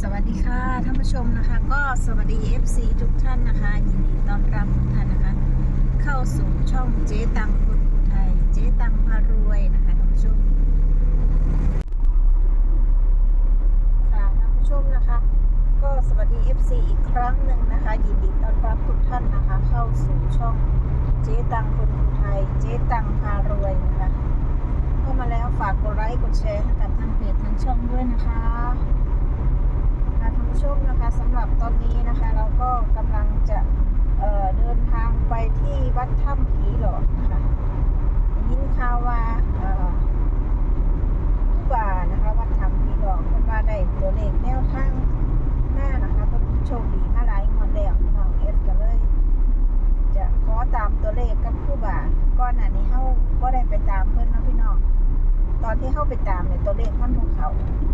สวัสดีค่ะท่านผู้ชมนะคะ ก็สวัสดี FC ทุกท่านนะคะยินดีต้อนรับทุกท่านนะคะ เข้าสู่ช่องเจ๊ตังคนอุทัยเจ๊ตังพารวยนะคะท่านผู้ชมค่ะท่านผู้ชมนะคะ ก็สวัสดี FC อีกครั้งหนึ่งนะคะ ยินดีต้อนรับทุกท่านนะคะ เข้าสู่ช่องเจ๊ตังคนอุทัยเจ๊ตังพารวยนะคะเข้ามาแล้วฝากกดไลค์กดแชร์ให้กับทางเพจทางช่องด้วยนะคะ ชมนะคะสำหรับตอนนี้นะคะ เราก็กำลังจะเเดินทางไปที่วัดถ้ำผีหลอกนะคะได้ยินข่าวว่าเอ่อผู้บ่านะคะวัดถ้ำผีหลอกเพิ่นว่าได้ตัวเลขแนวทางหน้านะคะเพิ่นโชคดีมาหลายงวดแล้วน้องเอฟก็เลย จะขอตามตัวเลขกับผู้บ่าก่อนหน้านี้เฮาบ่ได้ไปตามเพิ่นนะพี่น้องตอนที่เฮาไปตามเนี่ยตัวเลขมันของเขา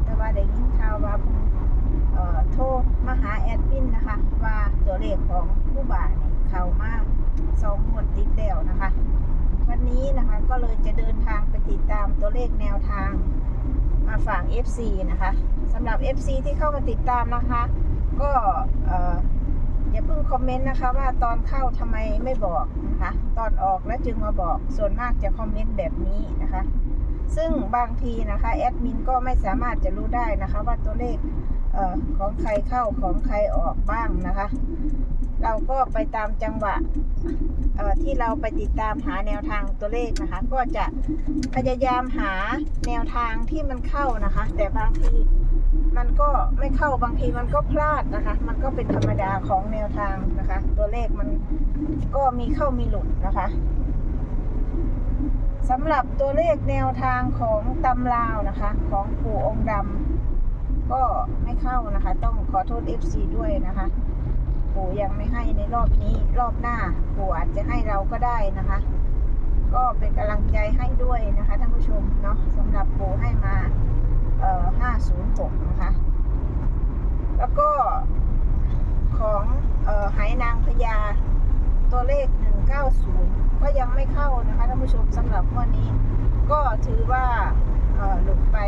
แต่ว่าได้ยินข่าวว่า โทรมาหาแอดมินนะคะ ว่าตัวเลขของผู้บ่านี่เข้ามาสองงวดติดแล้วนะคะ วันนี้นะคะก็เลยจะเดินทางไปติดตามตัวเลขแนวทางมาฝาก FC นะคะสำหรับ FC ที่เข้ามาติดตามนะคะ ก็อย่าเพิ่งคอมเมนต์นะคะว่าตอนเข้าทำไมไม่บอกนะคะตอนออกแล้วจึงมาบอกส่วนมากจะคอมเมนต์แบบนี้นะคะ ซึ่งบางทีนะคะแอดมินก็ไม่สามารถจะรู้ได้นะคะว่าตัวเลข เอ่อของใครเข้าของใครออกบ้างนะคะ เราก็ไปตามจังหวะเอ่อที่เราไปติดตามหาแนวทางตัวเลขนะคะ ก็จะพยายามหาแนวทางที่มันเข้านะคะ แต่บางทีมันก็ไม่เข้าบางทีมันก็พลาดนะคะ มันก็เป็นธรรมดาของแนวทางนะคะ ตัวเลขมันก็มีเข้ามีหลุดนะคะสำหรับตัวเลขแนวทางของตำลาวนะคะ ของปู่องค์ดำ ก็ไม่เข้านะคะ ต้องขอโทษ FC ด้วยนะคะ ปู่ยังไม่ให้ในรอบนี้รอบหน้า ปู่อาจจะให้เราก็ได้นะคะ ก็เป็นกำลังใจให้ด้วยนะคะท่านผู้ชมเนาะสำหรับปู่ให้มาเอ่อ506 นะคะ แล้วก็ของเอ่อไหนางพญาตัวเลข 190 ก็ยังไม่เข้านะคะท่านผู้ชมสำหรับวันนี้ ก็ถือว่าเอ่อหลุดไป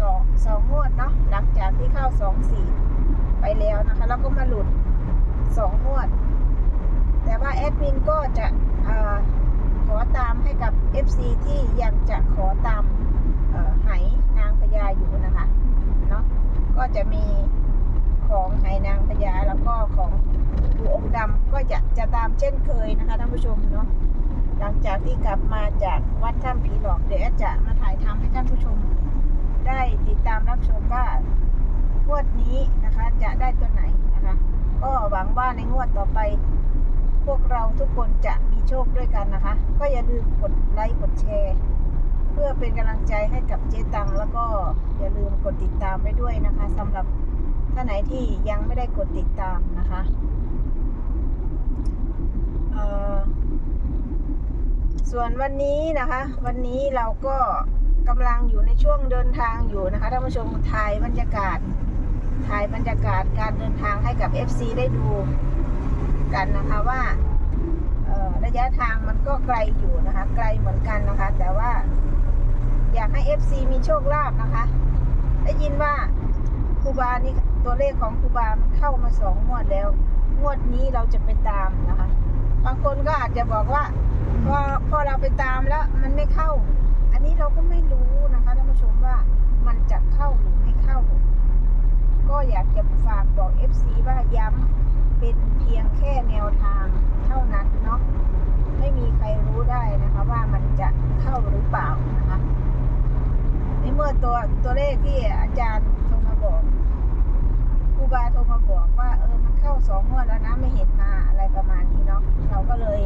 สองสองงวดเนาะหลังจากที่เข้าสองสี่ไปแล้วนะคะ แล้วก็มาหลุดสองงวด แต่ว่าแอดมินก็จะอขอตามให้กับ FC ที่ยังจะขอตามไหนางพญาอยู่นะคะเนาะก็จะมีของไหนางพญาแล้วก็ของปู่องค์ดำก็จะจะตามเช่นเคยนะคะท่านผู้ชมเนาะหลังจากที่กลับมาจากวัดถ้ำผีหลอกเดี๋ยวจะมาถ่ายทำให้ท่านผู้ชม ได้ติดตามรับชมว่างวดนี้นะคะจะได้ตัวไหนนะคะ ก็หวังว่าในงวดต่อไป พวกเราทุกคนจะมีโชคด้วยกันนะคะ ก็อย่าลืมกดไลค์กดแชร์ เพื่อเป็นกำลังใจให้กับเจ๊ตัง แล้วก็อย่าลืมกดติดตามไปด้วยนะคะสำหรับท่านไหนที่ยังไม่ได้กดติดตามนะคะส่วนวันนี้นะคะ วันนี้เราก็ กำลังอยู่ในช่วงเดินทางอยู่นะคะท่านผู้ชมถ่ายบรรยากาศถ่ายบรรยากาศการเดินทางให้กับ FC ได้ดูกันนะคะว่าระยะทางมันก็ไกลอยู่นะคะ ไกลเหมือนกันนะคะ แต่ว่า อยากให้ FC มีโชคลาภนะคะ ได้ยินว่าครูบานี่ตัวเลขของครูบามันเข้ามาสองงวดแล้ว งวดนี้เราจะไปตามนะคะ บางคนก็อาจจะบอกว่าพอพอเราไปตามแล้วมันไม่เข้า นี้เราก็ไม่รู้นะคะท่านผู้ชมว่ามันจะเข้าหรือไม่เข้า ก็อยากจะฝากบอก FC ว่าย้ำเป็นเพียงแค่แนวทางเท่านั้นเนาะไม่มีใครรู้ได้นะคะว่ามันจะเข้าหรือเปล่านะคะในเมื่อตัวตัวเลขที่อาจารย์โทรมาบอกครูบาโทรมาบอกว่าเออมันเข้าสองงวดแล้วนะไม่เห็นมาอะไรประมาณนี้เนาะเราก็เลย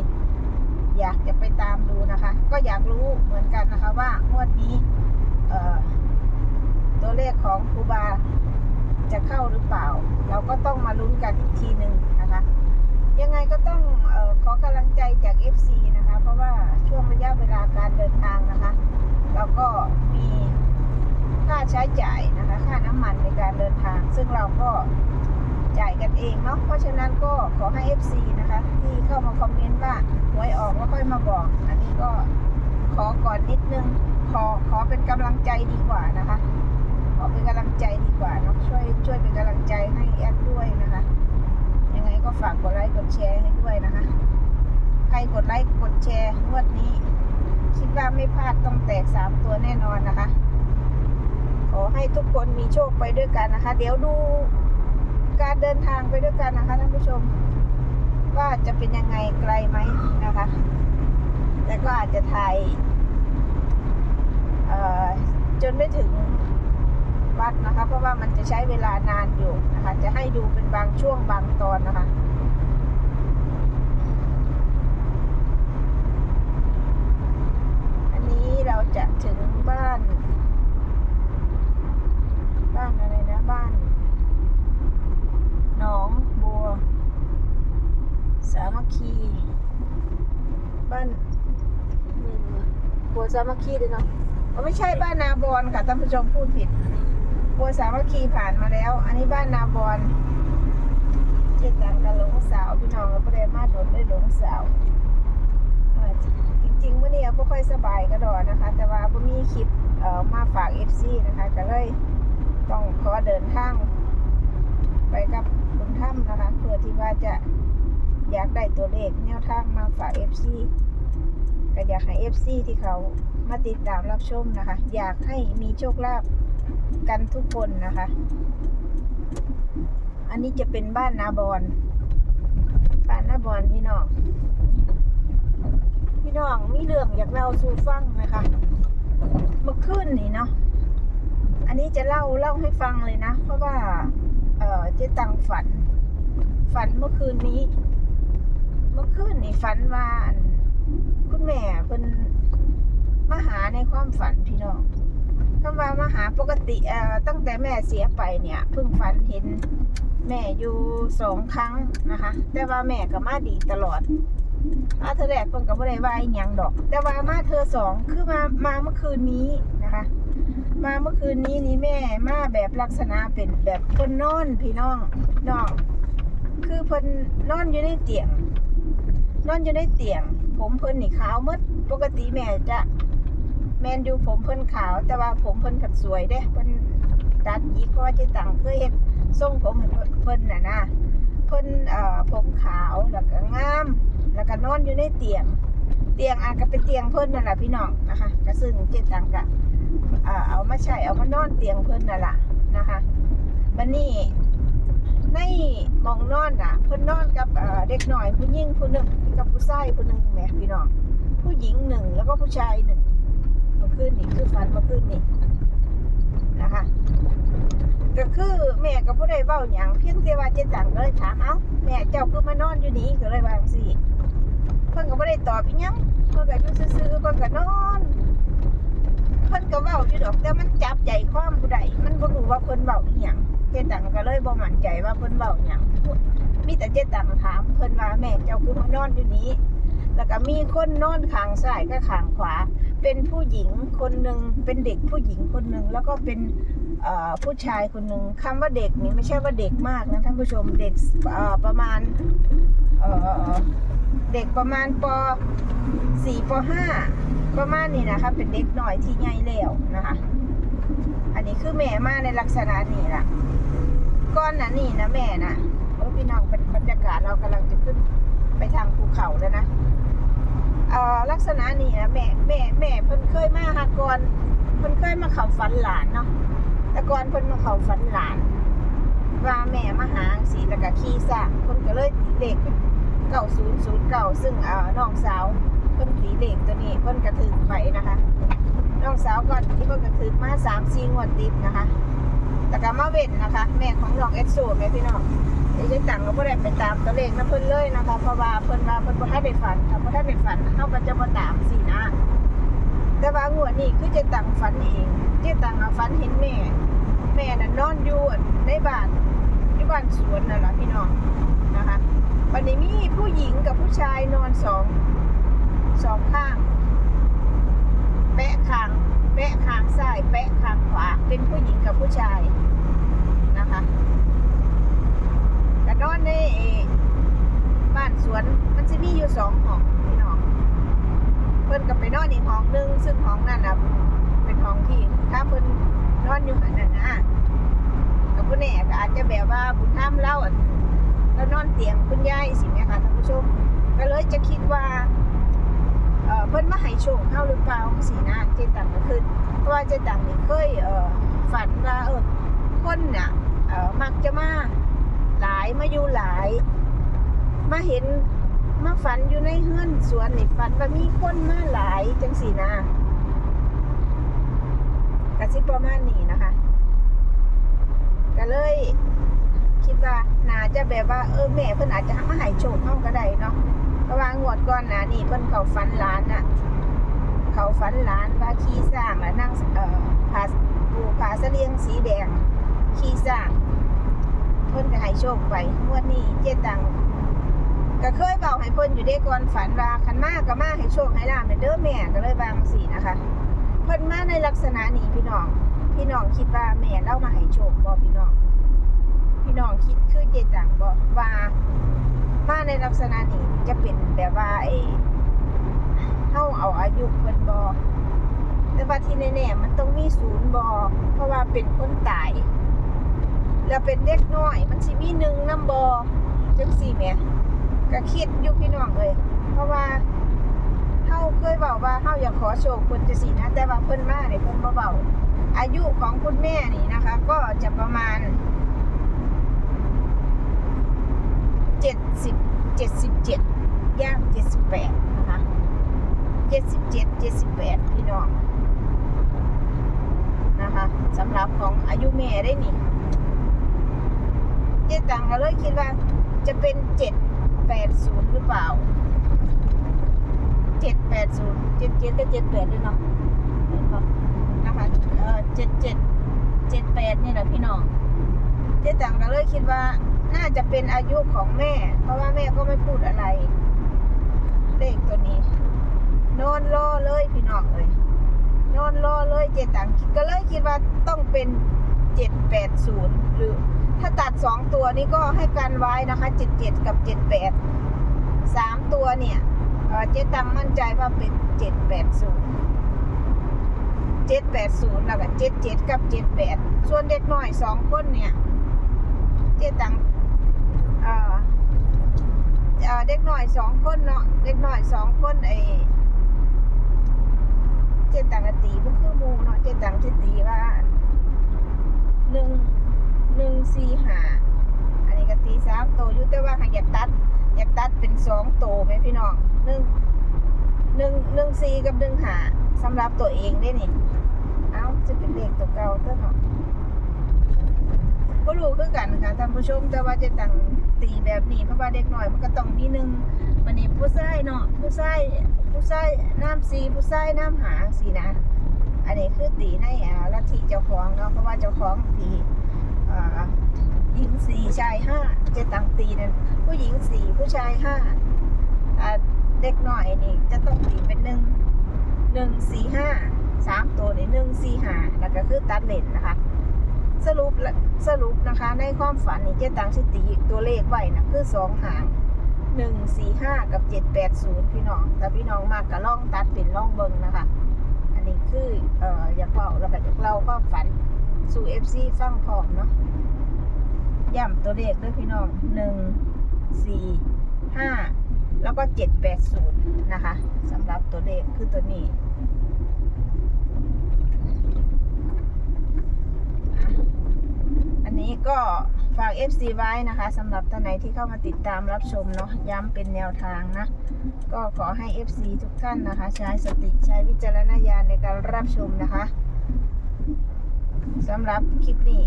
อยากจะไปตามดูนะคะ ก็อยากรู้เหมือนกันนะคะว่างวดนี้ตัวเลขของครูบาจะเข้าหรือเปล่า เราก็ต้องมาลุ้นกันอีกทีหนึ่งนะคะ ยังไงก็ต้องออขอกำลังใจจาก FC นะคะ เพราะว่าช่วงระยะเวลาการเดินทางนะคะเราก็มีค่าใช้จ่ายนะคะ ค่าน้ำมันในการเดินทาง ซึ่งเราก็ ใหญ่กันเองเนาะ เพราะฉะนั้นก็ขอให้ FC นะคะ ที่เข้ามาคอมเมนต์ว่าหวยออกก็ค่อยมาบอก อันนี้ก็ขอก่อนนิดนึง ขอขอเป็นกำลังใจดีกว่านะคะ ขอเป็นกำลังใจดีกว่าเนาะ ช่วยช่วยเป็นกำลังใจให้แอดด้วยนะคะ ยังไงก็ฝากกดไลค์กดแชร์ให้ด้วยนะคะ ใครกดไลค์กดแชร์งวดนี้ คิดว่าไม่พลาดต้องแตกสามตัวแน่นอนนะคะขอให้ทุกคนมีโชคไปด้วยกันนะคะ เดี๋ยวดู การเดินทางไปด้วยกันนะคะท่านผู้ชม ว่าจะเป็นยังไงไกลไหมนะคะ แต่ก็อาจจะถ่ายจนไม่ถึงวัดนะคะ เพราะว่ามันจะใช้เวลานานอยู่นะคะ จะให้ดูเป็นบางช่วงบางตอนนะคะ อันนี้เราจะถึงบ้าน บ้านอะไรนะบ้านหนองบัว สามัคคี บ้านบัวสามั คคีด้วยเนาะไม่ใช่บ้านนาบอนค่ะท่านผู้ชมพูดผิดบัวสามัคคีผ่านมาแล้ว อันนี้บ้านนาบอนเจ็ดตังกันหลงสาวพี่น้องเราไม่ได้มาโดนได้หลงสาวจริงๆเมื่อนี้ไม่ค่อยสบายก็ดอกนะคะ แต่ว่าผมมีคลิปเอ่อมาฝากเอฟซีนะคะ ก็เลยต้องขอเดินทางไปกับบุญถ้ำนะคะ เพื่อที่ว่าจะอยากได้ตัวเลขแนวทางมาฝาก FC ก็อยากให้ FC ที่เขา มาติดตามรับชมนะคะ อยากให้มีโชคลาภกันทุกคนนะคะ อันนี้จะเป็นบ้านนาบอนบ้านนาบอนพี่น้องพี่น้องมีเรื่องอยากเล่าสู่ฟังนะคะเมื่อคืนนี่เนาะอันนี้จะเล่าเล่าให้ฟังเลยนะ เพราะว่า เออเจ๊ตังฝัน ฝันเมื่อคืนนี้ เมื่อคืนนี่ฝันว่าคุณแม่เพิ่น มาหาในความฝันพี่น้องคำว่ามาหาปกติเอ่อตั้งแต่แม่เสียไปเนี่ยเพิ่งฝันเห็นแม่อยู่สองครั้งนะคะ แต่ว่าแม่ก็มาดีตลอดมาเธอแรกเพิ่นก็บ่ได้ว่าอีหยังดอก แต่ว่ามาเธอสองคือมามาเมื่อคืนนี้นะคะ มาเมื่อคืนนี้นี่แม่มาแบบลักษณะเป็นแบบเพิ่นนอนพี่น้องน้องคือเพิ่นนอนอยู่ในเตียงนอนอยู่ในเตียง ผมเพิ่นนี่ขาวมดปกติแม่จะ แมนอยู่ผมเพิ่นขาว แต่ว่าผมเพิ่นผัดสวยเด้เพิ่นดัดหยิกเพราะว่าเจ๊ตังเคยเฮ็ดทรงผมเพิ่นน่ะนะเพิ่นเอ่อผมขาวแล้วก็งาม แล้วก็นอนอยู่ในเตียง เตียงอาจก็เป็นเตียงเพิ่นนั่นแหละพี่น้องนะคะก็ซึ่งเจ๊ตังก็อ่าเอามาใช้เอามานอนเตียงเพิ่นน่ะล่ะนะคะบันนี้ในมองนอนอะ เพิ่นนอนกับเอ่อเด็กหน่อยผู้หญิงผู้หนึ่งกับผู้ชายผู้หนึ่งแหมพี่น้องผู้หญิงหนึ่งแล้วก็ผู้ชายหนึ่ง เมื่อคืนนี่คือฝันมื่อคืนนี่นะคะก็คือแม่ก็บ่ได้เว้าหยังเพียงแต่ว่าเจ๊จันก็เลยถามเอ้าแม่เจ้าคือมานอนอยู่นี่ก็เลยว่าจังซี่เพิ่นก็บ่ได้ตอบอีหยังเพิ่นก็อยู่ซื่อๆเพิ่นก็นอนเพิ่นก็เว้าอยู่ดอกแต่มันจับใจความผู้ใดมันบ่รู้ว่าเพิ่นเว้าอีหยังเจ๊ตังก็เลยบ่มั่นใจว่าเพิ่นเว้าอีหยังมีแต่เจ๊ตังถามเพิ่นว่าแม่เจ้าคือมานอนอยู่นี้ แล้วก็มีคนนอนขางซ้ายกับข้างขวา เป็นผู้หญิงคนหนึ่งเป็นเด็กผู้หญิงคนหนึ่งแล้วก็เป็นผู้ชายคนหนึ่งคำว่าเด็กนี่ไม่ใช่ว่าเด็กมากนะท่านผู้ชมเด็กประมาณเด็กประมาณป 4 ป .5 ประมาณนี้นะคะเป็นเด็กหน่อยที่ใหญ่แล้วนะคะอันนี้คือแม่มาในลักษณะนี้ล่ะก้อนนะนี่นะแม่นะโอ้พี่น้องเป็นบรรยากาศเรากำลังจะขึ้นไปทางภูเขาแล้วนะ เอ่อลักษณะนี้นะแม่แม่แม่เพิ่นเคยมาหาก่อนเพิ่นเคยมาเข้าฝันหลานเนาะแต่ก่อนเพิ่นมาเข้าฝันหลาน ว่าแม่มาหาสีแล้วก็ขี่ซากเพิ่นก็เลยตีเลขเป็นเก้าศูนย์ศูนย์เก้าซึ่งเอ่อน้องสาวเพิ่นตีเลขตัวนี้เพิ่นกระถึงไปนะคะ น้องสาวก่อนที่เพิ่นกระถึงมาสามสี่งวดติดนะคะ แต่ก็มาเว้นนะคะ แม่ของน้องเอสโซแม่พี่น้องไอ้เจ๊ตังก็บ่ได้ไปตามตัวเลขนะเพิ่นเลยนะคะเพราะว่าเพิ่นว่าเพิ่นบ่ทันได้ฝันถ้าบ่ทันได้ฝันเฮาก็จะบ่ตามสินะ แต่ว่างวดนี้คือเจ๊ตังฝันเองเจ๊ตังอะฝันเห็นแม่ แม่น่ะนอนอยู่ในบ้านที่บ้านสวนน่ะล่ะพี่น้องนะคะวันนี้มีผู้หญิงกับผู้ชายนอนสองสองข้าง แปะข้าง ปะข้างซ้ายแปะข้างขวา เป็นผู้หญิงกับผู้ชายนะคะก็นอนในเอ่บ้านสวนมันจะมีอยู่สองห้องพี่น้องเพิ่นกับไปนอนอีกห้องหนึง ซึ่งห้องนั้นนะเป็นห้องที่ถ้าเพิ่นนอนอยู่หันนั่นนะกับผู้แน่ก็อาจจะแบบว่าบุญธรรมเล่าแล้วนอนเตียงคุณยายสิแม่ค่ะท่านผู้ชมก็เลยจะคิดว่า เพิ่นมาให้โชคเข้าหรือเปล่าสินะเจตังก็คือเพราะว่าเจตังนี่เคยเฝันว่าเออคนน่ะเออมักจะมาหลายมาอยู่หลาย มาเห็นมาฝันอยู่ในเฮือนสวนนี่ฝันว่ามีคนมาหลายจังสีนะกระซิบประมาณนี้นะคะก็เลย คิดว่านาจะแบบว่าเออแม่เพิ่นอาจจะมาให้โชคเฮาก็ได้เนาะ ราะว่างวดก่อนน้านี่เพิ่นเขาฝันหลานน่ะเขาฝันหลานว่าขี่สร้างแล้วนั่งเอ่อผาปูผาเสลียงสีแดงขี่สร้าง เพิ่นก็ให้โชคไปงวดนี้เจ๊ตังก็เคยเบาให้เพิ่นอยู่ได้ก่อนฝันว่าคันมากก็มาให้โชคให้ลาบเด้อแม่ก็เลยบางสีนะคะเพิ่นมาในลักษณะนี้พี่น้อง พี่น้องคิดว่าแม่เล่ามาให้โชคบ่พี่น้อง พี่น้องคิดคือเจตังบอกว่า มาในลักษณะนี้จะเป็นแบบว่าไอ้เฮาเอาอายุเพิ่นบอแต่ว่าที่แน่ๆมันต้องมีศูนย์บอเพราะว่าเป็นคนตาย แล้วเป็นเด็กน้อย มันสิมีหนึ่งน้ำบอจังสี่แม่ก็คิดอยู่พี่น้องเลย เพราะว่าเฮาเคยบอกว่าเฮาอยากขอโชคเพิ่นจะสินะ แต่ว่าเพิ่นมาเนี่ยเพิ่นบ่เบาอายุของคุณแม่นี่นะคะ ก็จะประมาณ เจ็ดสิบเจ็ดสิบเจ็ดย่างเจ็ดสิบแปดนะคะเจ็ดสิบเจ็ดเจ็ดสิบแปดพี่น้องนะคะสำหรับของอายุแม่ได้นี่เจ๊ตังก็เลยคิดว่าจะเป็นเจ็ดแปดศูนย์หรือเปล่าเจ็ดแปดศูนย์เจ็ดเจ็ดก็เจ็ดแปดด้วยเนาะเนปะนะคะเออเจ็ดเจ็ดเจ็ดแปดนี่แหละพี่น้องเจ๊ตังก็เลยคิดว่า น่าจะเป็นอายุของแม่ เพราะว่าแม่ก็ไม่พูดอะไร เลขตัวนี้ นอนรอเลยพี่น้องเลยนอนรอเลยเจ๊ตังก็เลยคิดว่าต้องเป็นเจ็ดแปดศูนย์หรือถ้าตัดสองตัวนี้ก็ให้กันไว้นะคะเจ็ดเจ็ดกับเจ็ดแปดสามตัวเนี่ยเจ๊ตังมั่นใจว่าเป็นเจ็ดแปดศูนย์เจ็ดแปดศูนย์แล้วก็เจ็ดเจ็ดกับเจ็ดแปดส่วนเด็กน้อยสองคนเนี่ย เจ๊ตัง เด็กหน่อยสองคนเนาะเด็กหน่อยสองคนไอ้เจตังก็ตีพวกคือมูเนาะเจตังจะตีว่าหนึ่งหนึ่งสี่ห้าอันนี้ก็ตีสามโตอยู่แต่ว่าหากอยากตัด อยากตัดเป็นสองโตไหมพี่น้องหนึ่งหนึ่งหนึ่งสี่กับหนึ่งห้าสำหรับตัวเองได้นี่เอ้าจะเป็นเลขตัวเก่าเท่าเนาะก็รู้คือกันค่ะท่านผู้ชมแต่ว่าจตัง ตีแบบนี้เพราะว่าเด็กหน่อยมันก็ต้องมีหนึ่งวันนี้ผู้ชายเนาะผู้ชายผู้ชายน้ำสีผู้ชายน้ำหาสีนะ อันนี้คือตีในอ่าลัทธิเจ้าของเนาะเพราะว่าเจ้าของตีอ่าหญิงสี่ชายห้าจะตั้งตีนั่นผู้หญิงสี่ผู้ชายห้าอ่าเด็กหน่อยนี่จะต้องตีเป็นหนึ่งหนึ่งสี่ห้าสามตัวนี่หนึ่งสี่ห้าแล้วก็คือตัดเลนนะคะ สรุปและสรุปนะคะ ในความฝันนี่เจ๊ตังสิตีตัวเลขไว้นะคือสองหางหนึ่งสี่ห้ากับเจ็ดแปดศูนย์พี่น้องแต่พี่น้องมากกับล่องตัดเป็นล่องเบิงนะคะ อันนี้คือเอ่ออยากเล่าแล้วก็อยากเล่าความฝันสู่เอฟซีฟังพร้อมเนาะย้ำตัวเลขด้วยพี่น้องหนึ่งสี่ห้าแล้วก็เจ็ดแปดศูนย์นะคะสำหรับตัวเลขคือตัวนี้ นี้ก็ฝาก FC ไว้นะคะสำหรับท่านไหนที่เข้ามาติดตามรับชมเนาะย้ำเป็นแนวทางนะ ก็ขอให้ FC ทุกท่านนะคะ ใช้สติใช้วิจารณญาณในการรับชมนะคะสำหรับคลิปนี้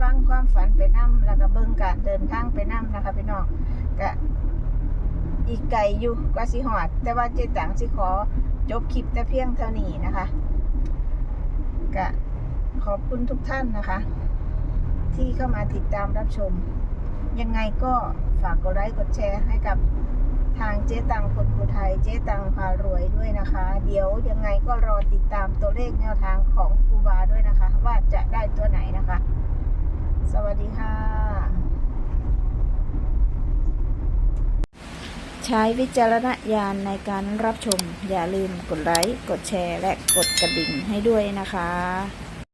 ฟังความฝันไปนั่มแล้วก็เบิ่งการเดินทางไปนั่มนะคะพี่น้องก็อีกไกลอยู่กว่าสิหอด แต่ว่าเจตังสิขอจบคลิปแต่เพียงเท่านี้นะคะก็ขอบคุณทุกท่านนะคะ ที่เข้ามาติดตามรับชม ยังไงก็ฝากกดไลค์กดแชร์ให้กับทางเจ๊ตังคนภูไทยเจ๊ตังพารวยด้วยนะคะ เดี๋ยวยังไงก็รอติดตามตัวเลขแนวทางของครูบาด้วยนะคะ ว่าจะได้ตัวไหนนะคะ สวัสดีค่ะ ใช้วิจารณญาณในการรับชม อย่าลืมกดไลค์กดแชร์และกดกระดิ่งให้ด้วยนะคะ